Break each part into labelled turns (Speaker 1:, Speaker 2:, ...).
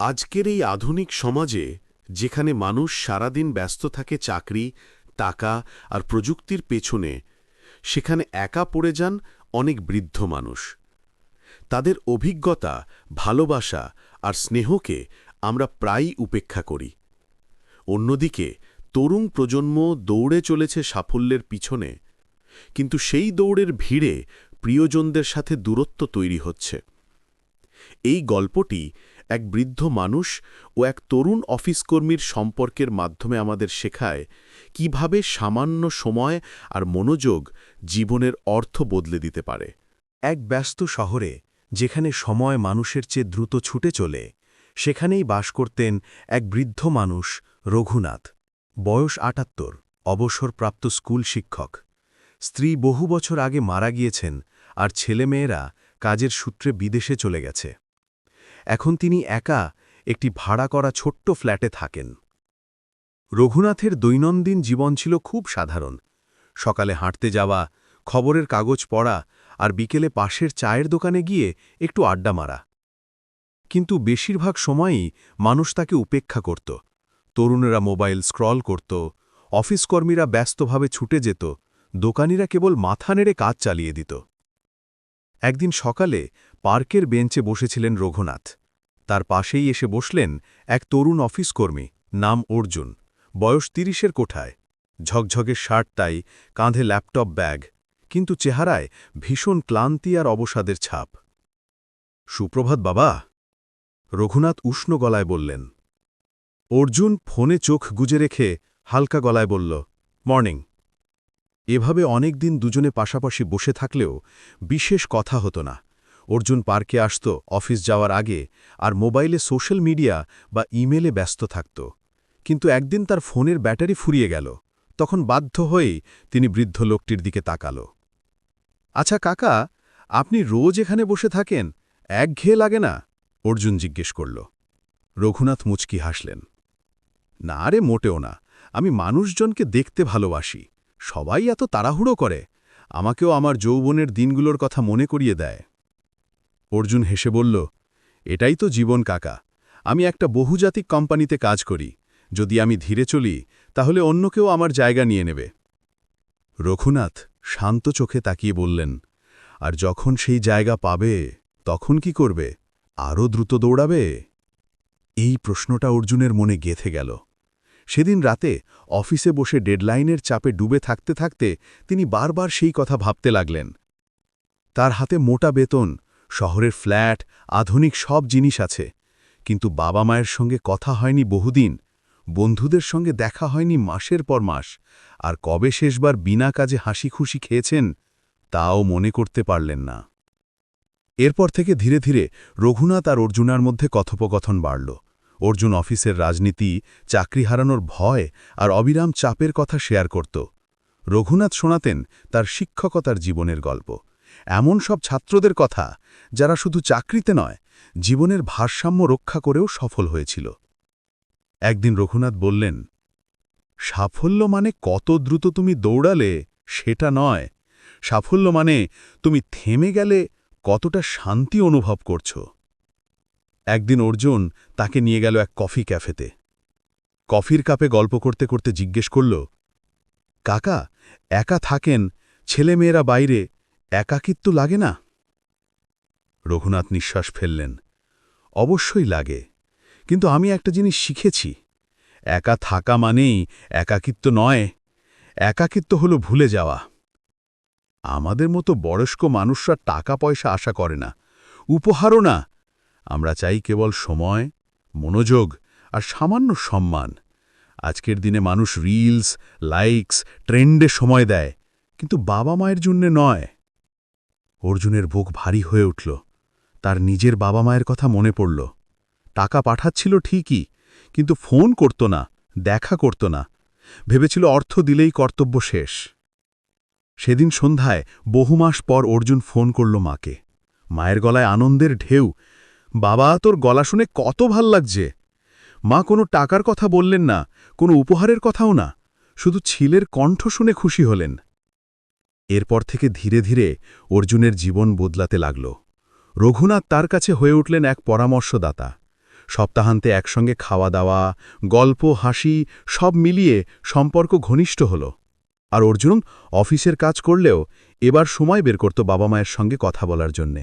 Speaker 1: আজকের এই আধুনিক সমাজে, যেখানে মানুষ সারাদিন ব্যস্ত থাকে চাকরি, টাকা আর প্রযুক্তির পেছনে, সেখানে একা পড়ে যান অনেক বৃদ্ধ মানুষ। তাদের অভিজ্ঞতা, ভালোবাসা আর স্নেহকে আমরা প্রায়ই উপেক্ষা করি। অন্যদিকে, তরুণ প্রজন্ম দৌড়ে চলেছে সাফল্যের পিছনে, কিন্তু সেই দৌড়ের ভিড়ে প্রিয়জনদের সাথে দূরত্ব তৈরি হচ্ছে। এই গল্পটি এক বৃদ্ধ মানুষ ও এক তরুণ অফিসকর্মীর সম্পর্কের মাধ্যমে আমাদের শেখায় কীভাবে সামান্য সময় আর মনোযোগ জীবনের অর্থ বদলে দিতে পারে।
Speaker 2: এক ব্যস্ত শহরে, যেখানে সময় মানুষের চেয়ে দ্রুত ছুটে চলে, সেখানেই বাস করতেন এক বৃদ্ধ মানুষ, রঘুনাথ। বয়স আটাত্তর, অবসরপ্রাপ্ত স্কুল শিক্ষক। স্ত্রী বহু বছর আগে মারা গিয়েছেন আর ছেলেমেয়েরা কাজের সূত্রে বিদেশে চলে গেছে। এখন তিনি একা একটি ভাড়া করা ছোট্ট ফ্ল্যাটে থাকেন। রঘুনাথের দৈনন্দিন জীবন ছিল খুব সাধারণ। সকালে হাঁটতে যাওয়া, খবরের কাগজ পড়া আর বিকেলে পাশের চায়ের দোকানে গিয়ে একটু আড্ডা মারা। কিন্তু বেশিরভাগ সময়ই মানুষ তাকে উপেক্ষা করত। তরুণেরা মোবাইল স্ক্রল করত অফিসকর্মীরা ব্যস্তভাবে ছুটে যেত, দোকানিরা কেবল মাথা নেড়ে কাজ চালিয়ে দিত। একদিন সকালে পার্কের বেঞ্চে বসেছিলেন রঘুনাথ। তার পাশেই এসে বসলেন এক তরুণ অফিসকর্মী, নাম অর্জুন। বয়স তিরিশের কোঠায়। ঝকঝকে শার্টটাই কাঁধে ল্যাপটপ ব্যাগ, কিন্তু চেহারায় ভীষণ ক্লান্তি আর অবসাদের ছাপ। সুপ্রভাত বাবা! রঘুনাথ উষ্ণ গলায় বললেন। অর্জুন ফোনে চোখ গুজে রেখে হালকা গলায় বলল, মর্নিং। এভাবে অনেক দিন দুজনে পাশাপাশি বসে থাকলেও বিশেষ কথা হতো না। অর্জুন পার্কে আসত, অফিস যাওয়ার আগে, আর মোবাইলে সোশ্যাল মিডিয়া বা ইমেলে ব্যস্ত থাকত। কিন্তু একদিন তার ফোনের ব্যাটারি ফুরিয়ে গেল। তখন বাধ্য হয়েই তিনি বৃদ্ধ লোকটির দিকে তাকাল। আচ্ছা কাকা, আপনি রোজ এখানে বসে থাকেন? এক একঘেয়ে লাগে না? অর্জুন জিজ্ঞেস করল। রঘুনাথ মুচকি হাসলেন। না রে, মোটেও না। আমি মানুষজনকে দেখতে ভালোবাসি। সবাই এত তাড়াহুড়ো করে। আমাকেও আমার যৌবনের দিনগুলোর কথা মনে করিয়ে দেয়। অর্জুন হেসে বলল, এটাই তো জীবন, কাকা। আমি একটা বহুজাতিক কোম্পানিতে কাজ করি। যদি আমি ধীরে চলি, তাহলে অন্য কেউ আমার জায়গা নিয়ে নেবে। রঘুনাথ শান্ত চোখে তাকিয়ে বললেন, আর যখন সেই জায়গা পাবে, তখন কি করবে? আরও দ্রুত দৌড়াবে? এই প্রশ্নটা অর্জুনের মনে গেথে গেল। সেদিন রাতে অফিসে বসে ডেডলাইনের চাপে ডুবে থাকতে থাকতে তিনি বারবার সেই কথা ভাবতে লাগলেন। তার হাতে মোটা বেতন শহরের ফ্ল্যাট, আধুনিক সব জিনিস আছে। কিন্তু বাবা মায়ের সঙ্গে কথা হয়নি বহুদিন। বন্ধুদের সঙ্গে দেখা হয়নি মাসের পর মাস। আর কবে শেষবার বিনা কাজে হাসি খুশি খেয়েছেন, তাও মনে করতে পারলেন না। এরপর থেকে ধীরে ধীরে রঘুনাথ আর অর্জুনার মধ্যে কথোপকথন বাড়ল। অর্জুন অফিসের রাজনীতি, চাকরি হারানোর ভয় আর অবিরাম চাপের কথা শেয়ার করত। রঘুনাথ শোনাতেন তার শিক্ষকতার জীবনের গল্প। এমন সব ছাত্রদের কথা যারা শুধু চাকরিতে নয়, জীবনের ভারসাম্য রক্ষা করেও সফল হয়েছিল। একদিন রঘুনাথ বললেন, সাফল্য মানে কত দ্রুত তুমি দৌড়ালে সেটা নয়। সাফল্য মানে তুমি থেমে গেলে কতটা শান্তি অনুভব করছ একদিন অর্জুন তাকে নিয়ে গেল এক কফি ক্যাফেতে। কফির কাপে গল্প করতে করতে জিজ্ঞেস করল, কাকা, একা থাকেন, ছেলেমেয়েরা বাইরে একাকিত্ব লাগে না? রঘুনাথ নিঃশ্বাস ফেললেন। অবশ্যই লাগে, কিন্তু আমি একটা জিনিস শিখেছি। একা থাকা মানেই একাকিত্ব নয়, একাকিত্ব হলো ভুলে যাওয়া। আমাদের মতো বয়স্ক মানুষরা টাকা পয়সা আশা করে না, উপহারও না। আমরা চাই কেবল সময়, মনোযোগ আর সামান্য সম্মান। আজকের দিনে মানুষ রিলস লাইকস ট্রেন্ডে সময় দেয়, কিন্তু বাবা মায়ের জন্যে নয়। অর্জুনের বুক ভারী হয়ে উঠল। তার নিজের বাবা মায়ের কথা মনে পড়ল। টাকা পাঠাচ্ছিল ঠিকই, কিন্তু ফোন করত না, দেখা করত না। ভেবেছিল অর্থ দিলেই কর্তব্য শেষ। সেদিন সন্ধ্যায় বহু মাস পর অর্জুন ফোন করল মাকে। মায়ের গলায় আনন্দের ঢেউ, বাবা, তোর গলা শুনে কত ভালো লাগছে। মা কোনো টাকার কথা বললেন না, কোনো উপহারের কথাও না, শুধু ছিলের কণ্ঠ শুনে খুশি হলেন। এরপর থেকে ধীরে ধীরে অর্জুনের জীবন বদলাতে লাগল। রঘুনাথ তার কাছে হয়ে উঠলেন এক পরামর্শদাতা। সপ্তাহান্তে একসঙ্গে খাওয়া দাওয়া, গল্প, হাসি, সব মিলিয়ে সম্পর্ক ঘনিষ্ঠ হল। আর অর্জুন অফিসের কাজ করলেও এবার সময় বের করত বাবা মায়ের সঙ্গে কথা বলার জন্যে।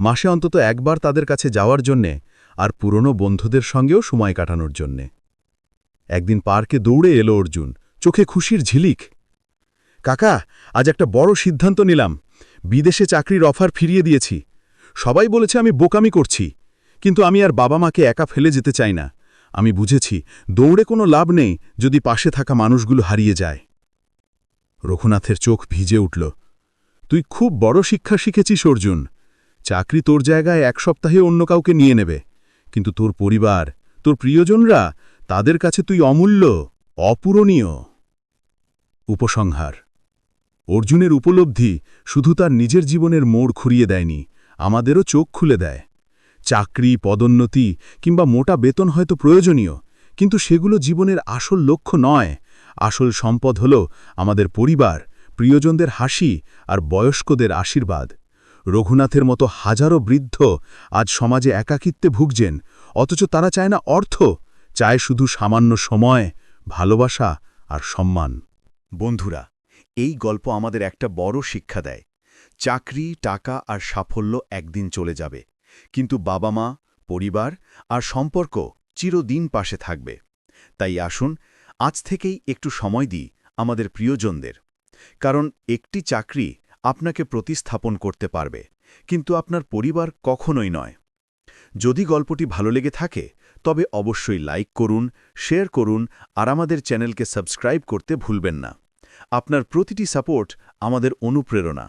Speaker 2: মাসে অন্তত একবার তাদের কাছে যাওয়ার জন্যে আর পুরনো বন্ধুদের সঙ্গেও সময় কাটানোর জন্যে। একদিন পার্কে দৌড়ে এলো অর্জুন। চোখে খুশির ঝিলিক। কাকা, আজ একটা বড় সিদ্ধান্ত নিলাম। বিদেশে চাকরির অফার ফিরিয়ে দিয়েছি। সবাই বলেছে আমি বোকামি করছি। কিন্তু আমি আর বাবা মাকে একা ফেলে যেতে চাই না। আমি বুঝেছি, দৌড়ে কোনো লাভ নেই যদি পাশে থাকা মানুষগুলো হারিয়ে যায়। রঘুনাথের চোখ ভিজে উঠল। তুই খুব বড় শিক্ষা শিখেছিস, অর্জুন। চাকরি তোর জায়গায় এক সপ্তাহে অন্য কাউকে নিয়ে নেবে। কিন্তু তোর পরিবার, তোর প্রিয়জনরা, তাদের কাছে তুই অমূল্য, অপূরণীয়। উপসংহার। অর্জুনের উপলব্ধি শুধু তার নিজের জীবনের মোড় খুঁড়িয়ে দেয়নি, আমাদেরও চোখ খুলে দেয়। চাকরি, পদোন্নতি কিংবা মোটা বেতন হয়তো প্রয়োজনীয়, কিন্তু সেগুলো জীবনের আসল লক্ষ্য নয়। আসল সম্পদ হল আমাদের পরিবার, প্রিয়জনদের হাসি আর বয়স্কদের আশীর্বাদ। রঘুনাথের মতো হাজারো বৃদ্ধ আজ সমাজে একাকিত্বে ভুগছেন, অথচ তারা চায় না অর্থ, চায় শুধু সামান্য সময়, ভালোবাসা আর সম্মান।
Speaker 3: বন্ধুরা এই গল্প আমাদের একটা বড় শিক্ষা দেয়। চাকরি, টাকা আর সাফল্য একদিন চলে যাবে। কিন্তু বাবা মা, পরিবার আর সম্পর্ক চিরদিন পাশে থাকবে। তাই আসুন, আজ থেকেই একটু সময় দিই আমাদের প্রিয়জনদের। কারণ একটি চাকরি আপনাকে প্রতিস্থাপন করতে পারবে, কিন্তু আপনার পরিবার কখনোই নয়। যদি গল্পটি ভালো লেগে থাকে, তবে অবশ্যই লাইক করুন, শেয়ার করুন আর আমাদের চ্যানেলকে সাবস্ক্রাইব করতে ভুলবেন না। আপনার প্রতিটি সাপোর্ট আমাদের অনুপ্রেরণা।